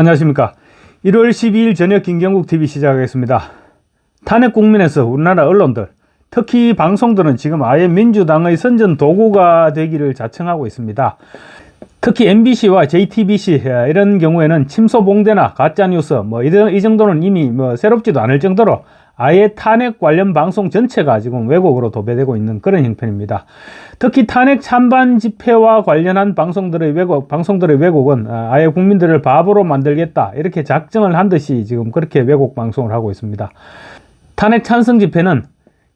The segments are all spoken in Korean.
안녕하십니까. 1월 12일 저녁 김경국 TV 시작하겠습니다. 탄핵 국민에서 우리나라 언론들, 특히 방송들은 지금 아예 민주당의 선전 도구가 되기를 자청하고 있습니다. 특히 MBC와 JTBC 이런 경우에는 침소 봉대나 가짜 뉴스 뭐 이런- 이 정도는 이미 뭐 새롭지도 않을 정도로 아예 탄핵 관련 방송 전체가 지금 왜곡으로 도배되고 있는 그런 형편입니다. 특히 탄핵 찬반 집회와 관련한 방송들의 왜곡, 방송들의 왜곡은 아, 아예 국민들을 바보로 만들겠다 이렇게 작정을 한 듯이 지금 그렇게 왜곡 방송을 하고 있습니다. 탄핵 찬성 집회는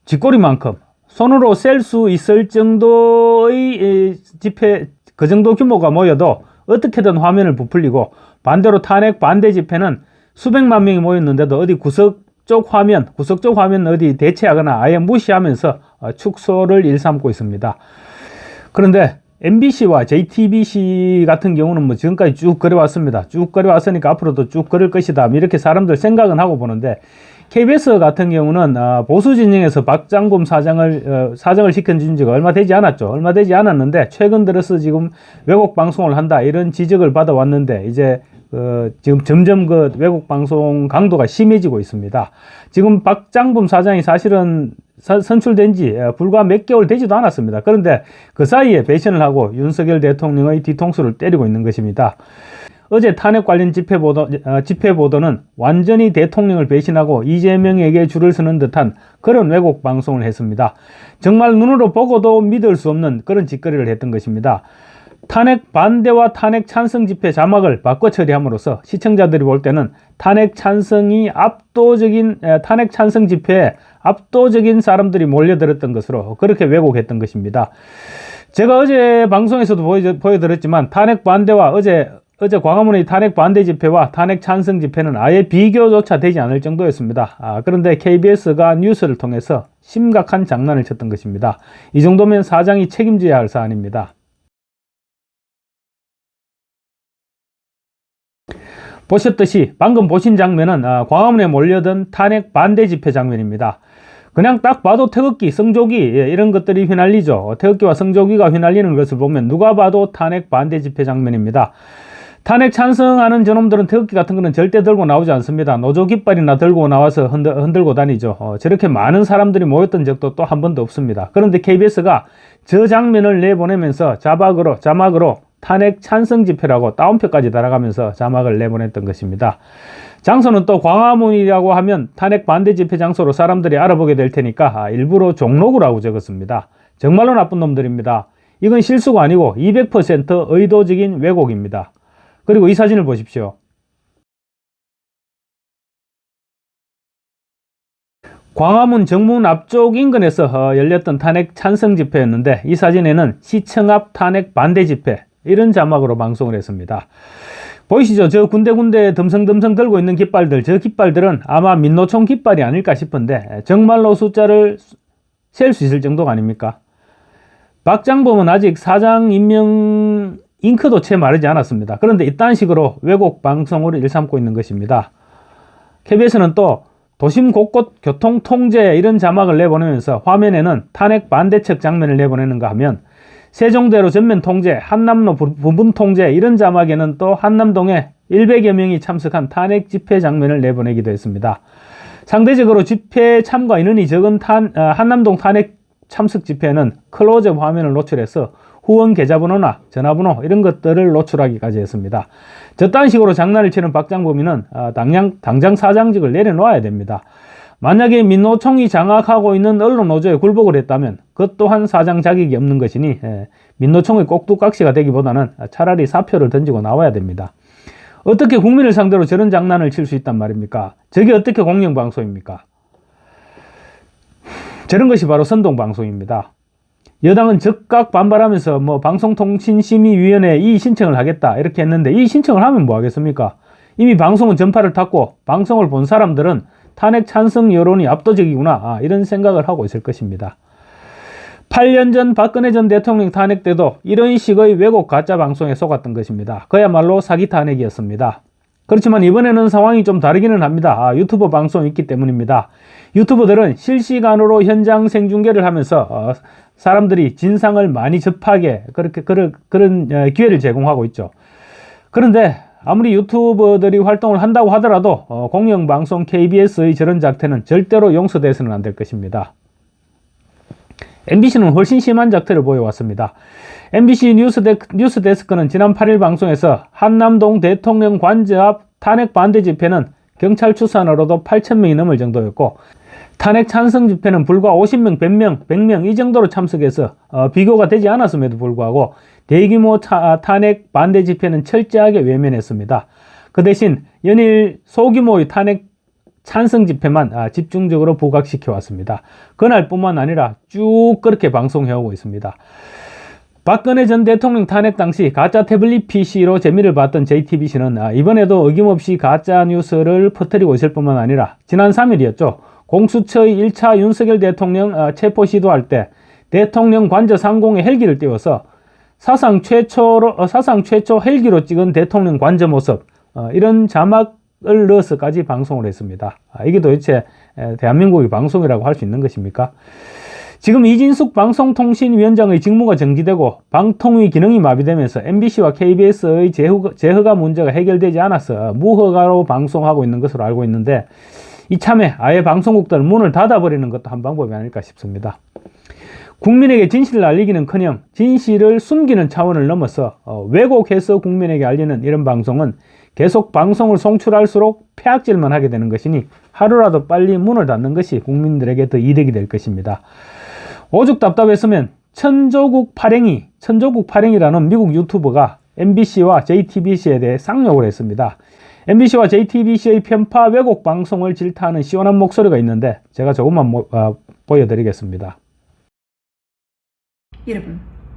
쥐꼬리만큼 손으로 셀 수 있을 정도의 에, 집회 그 정도 규모가 모여도 어떻게든 화면을 부풀리고 반대로 탄핵 반대 집회는 수백만 명이 모였는데도 어디 구석 쪽 화면, 구석 쪽 화면 어디 대체하거나 아예 무시하면서 어, 축소를 일삼고 있습니다. 그런데 MBC와 JTBC 같은 경우는 뭐 지금까지 쭉 그래왔습니다. 쭉 그래왔으니까 앞으로도 쭉 그럴 것이다. 뭐 이렇게 사람들 생각은 하고 보는데 KBS 같은 경우는 어, 보수 진영에서 박장범 사장을 어, 사장을 시켜준 지가 얼마 되지 않았죠. 얼마 되지 않았는데 최근 들어서 지금 왜곡 방송을 한다 이런 지적을 받아왔는데 이제 어, 지금 점점 그 외국 방송 강도가 심해지고 있습니다. 지금 박장범 사장이 사실은 사- 선출된 지 어, 불과 몇 개월 되지도 않았습니다. 그런데 그 사이에 배신을 하고 윤석열 대통령의 뒤통수를 때리고 있는 것입니다. 어제 탄핵 관련 집회 보도, 어, 집회 보도는 완전히 대통령을 배신하고 이재명에게 줄을 서는 듯한 그런 왜곡 방송을 했습니다. 정말 눈으로 보고도 믿을 수 없는 그런 짓거리를 했던 것입니다. 탄핵 반대와 탄핵 찬성 집회 자막을 바꿔 처리함으로써 시청자들이 볼 때는 탄핵 찬성이 압도적인 에, 탄핵 찬성 집회에 압도적인 사람들이 몰려들었던 것으로 그렇게 왜곡했던 것입니다. 제가 어제 방송에서도 보여, 보여 드렸지만 탄핵 반대와 어제 어제 광화문의 탄핵 반대 집회와 탄핵 찬성 집회는 아예 비교조차 되지 않을 정도였습니다. 아, 그런데 KBS가 뉴스를 통해서 심각한 장난을 쳤던 것입니다. 이 정도면 사장이 책임져야 할 사안입니다. 보셨듯이 방금 보신 장면은 아, 광화문에 몰려든 탄핵 반대 집회 장면입니다. 그냥 딱 봐도 태극기, 성조기 예, 이런 것들이 휘날리죠. 태극기와 성조기가 휘날리는 것을 보면 누가 봐도 탄핵 반대 집회 장면입니다. 탄핵 찬성하는 저놈들은 태극기 같은 거는 절대 들고 나오지 않습니다. 노조 깃발이나 들고 나와서 흔들, 흔들고 다니죠. 어, 저렇게 많은 사람들이 모였던 적도 또 한 번도 없습니다. 그런데 KBS가 저 장면을 내보내면서 자막으로, 자막으로 탄핵 찬성 집회라고 따옴표까지 달아가면서 자막을 내보냈던 것입니다. 장소는 또 광화문이라고 하면 탄핵 반대 집회 장소로 사람들이 알아보게 될 테니까 아, 일부러 종로구라고 적었습니다. 정말로 나쁜 놈들입니다. 이건 실수가 아니고 200% 의도적인 왜곡입니다. 그리고 이 사진을 보십시오. 광화문 정문 앞쪽 인근에서 어, 열렸던 탄핵 찬성 집회였는데 이 사진에는 시청 앞 탄핵 반대 집회 이런 자막으로 방송을 했습니다. 보이시죠? 저 군데군데 듬성듬성 들고 있는 깃발들, 저 깃발들은 아마 민노총 깃발이 아닐까 싶은데 정말로 숫자를 셀 수 있을 정도가 아닙니까? 박장범은 아직 사장 임명 잉크도 채 마르지 않았습니다. 그런데 이딴 식으로 왜곡 방송을 일삼고 있는 것입니다. KBS는 또 도심 곳곳 교통 통제 이런 자막을 내보내면서 화면에는 탄핵 반대측 장면을 내보내는가 하면 세종대로 전면 통제, 한남로 부- 부분 통제 이런 자막에는 또 한남동에 100여 명이 참석한 탄핵 집회 장면을 내보내기도 했습니다. 상대적으로 집회 참가 인원이 적은 탄, 어, 한남동 탄핵 참석 집회는 클로즈업 화면을 노출해서 후원 계좌번호나 전화번호 이런 것들을 노출하기까지 했습니다. 저딴 식으로 장난을 치는 박장범이는 어, 당장, 당장 사장직을 내려놓아야 됩니다. 만약에 민노총이 장악하고 있는 언론 노조에 굴복을 했다면 그 또한 사장 자격이 없는 것이니 예, 민노총의 꼭두각시가 되기보다는 차라리 사표를 던지고 나와야 됩니다. 어떻게 국민을 상대로 저런 장난을 칠 수 있단 말입니까? 저게 어떻게 공영방송입니까? 저런 것이 바로 선동방송입니다. 여당은 즉각 반발하면서 뭐 방송통신심의위원회에 이 신청을 하겠다 이렇게 했는데 이 신청을 하면 뭐 하겠습니까? 이미 방송은 전파를 탔고 방송을 본 사람들은 탄핵 찬성 여론이 압도적이구나 아, 이런 생각을 하고 있을 것입니다. 8년 전 박근혜 전 대통령 탄핵 때도 이런 식의 왜곡 가짜 방송에 속았던 것입니다. 그야말로 사기 탄핵이었습니다. 그렇지만 이번에는 상황이 좀 다르기는 합니다. 아, 유튜브 방송이 있기 때문입니다. 유튜버들은 실시간으로 현장 생중계를 하면서 어, 사람들이 진상을 많이 접하게 그렇게 그런, 그런 어, 기회를 제공하고 있죠. 그런데 아무리 유튜버들이 활동을 한다고 하더라도 어, 공영방송 KBS의 저런 작태는 절대로 용서돼서는 안 될 것입니다. MBC는 훨씬 심한 작태를 보여왔습니다. MBC 뉴스데, 뉴스데스크는 지난 8일 방송에서 한남동 대통령 관저 앞 탄핵 반대 집회는 경찰 추산으로도 8,000명이 넘을 정도였고 탄핵 찬성 집회는 불과 50명, 100명, 100명 이 정도로 참석해서 어, 비교가 되지 않았음에도 불구하고 대규모 타, 탄핵 반대 집회는 철저하게 외면했습니다. 그 대신 연일 소규모의 탄핵 찬성 집회만 아, 집중적으로 부각시켜 왔습니다. 그날뿐만 아니라 쭉 그렇게 방송해오고 있습니다. 박근혜 전 대통령 탄핵 당시 가짜 태블릿 PC로 재미를 봤던 JTBC는 아, 이번에도 어김없이 가짜 뉴스를 퍼뜨리고 있을 뿐만 아니라 지난 3일이었죠. 공수처의 1차 윤석열 대통령 아, 체포 시도할 때 대통령 관저 상공에 헬기를 띄워서 사상 최초로 어, 사상 최초 헬기로 찍은 대통령 관저 모습 어, 이런 자막을 넣어서까지 방송을 했습니다. 아, 이게 도대체 에, 대한민국의 방송이라고 할 수 있는 것입니까? 지금 이진숙 방송통신위원장의 직무가 정지되고 방통위 기능이 마비되면서 MBC와 KBS의 재허가 문제가 해결되지 않아서 무허가로 방송하고 있는 것으로 알고 있는데 이참에 아예 방송국들 문을 닫아버리는 것도 한 방법이 아닐까 싶습니다. 국민에게 진실을 알리기는커녕 진실을 숨기는 차원을 넘어서 어, 왜곡해서 국민에게 알리는 이런 방송은 계속 방송을 송출할수록 폐악질만 하게 되는 것이니 하루라도 빨리 문을 닫는 것이 국민들에게 더 이득이 될 것입니다. 오죽 답답했으면 천조국 파랭이, 천조국 파랭이라는 미국 유튜버가 MBC와 JTBC에 대해 쌍욕을 했습니다. MBC와 JTBC의 편파 왜곡 방송을 질타하는 시원한 목소리가 있는데 제가 조금만 모, 어, 보여드리겠습니다.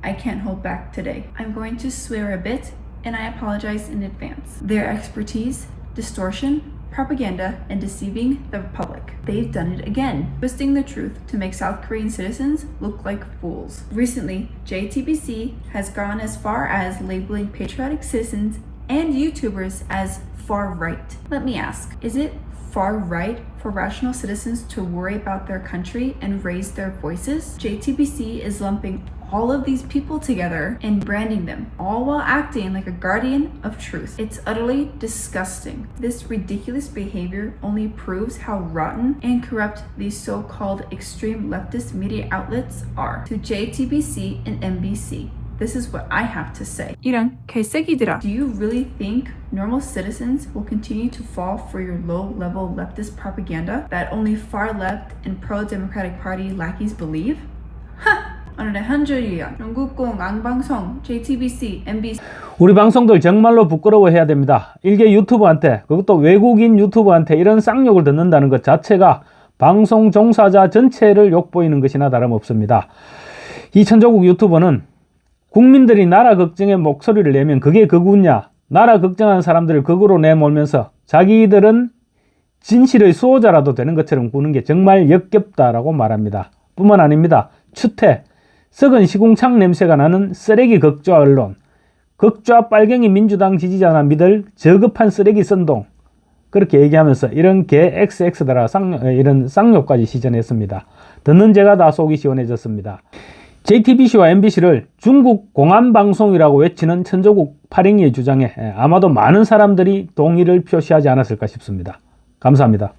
I can't hold back today. I'm going to swear a bit, and I apologize in advance. Their expertise, distortion, propaganda, and deceiving the public. They've done it again, twisting the truth to make South Korean citizens look like fools. Recently, JTBC has gone as far as labeling patriotic citizens and YouTubers as far right. Let me ask, is it far right for rational citizens to worry about their country and raise their voices? JTBC is lumping all of these people together and branding them, all while acting like a guardian of truth. It's utterly disgusting. This ridiculous behavior only proves how rotten and corrupt these so called extreme leftist media outlets are. To JTBC and NBC, this is what I have to say. 이런 개새끼들아. Do you really think normal citizens will continue to fall for your low-level leftist propaganda that only far-left and pro-democratic party lackeys believe? 하! 요약. 영국공 앙방송, JTBC, MBC 우리 방송들 정말로 부끄러워해야 됩니다. 일개 유튜버한테 그것도 외국인 유튜버한테 이런 쌍욕을 듣는다는 것 자체가 방송 종사자 전체를 욕보이는 것이나 다름없습니다. 이 천조국 유튜버는 국민들이 나라 걱정에 목소리를 내면 그게 극우냐 나라 걱정하는 사람들을 극으로 내몰면서 자기들은 진실의 수호자라도 되는 것처럼 구는 게 정말 역겹다라고 말합니다. 뿐만 아닙니다. 추태, 썩은 시궁창 냄새가 나는 쓰레기 극좌 언론, 극좌 빨갱이 민주당 지지자나 믿을 저급한 쓰레기 선동 그렇게 얘기하면서 이런 개 XX더라 쌍욕, 이런 쌍욕까지 시전했습니다. 듣는 제가 다 속이 시원해졌습니다. JTBC와 MBC를 중국 공안방송이라고 외치는 천조국 파랭이의 주장에 아마도 많은 사람들이 동의를 표시하지 않았을까 싶습니다. 감사합니다.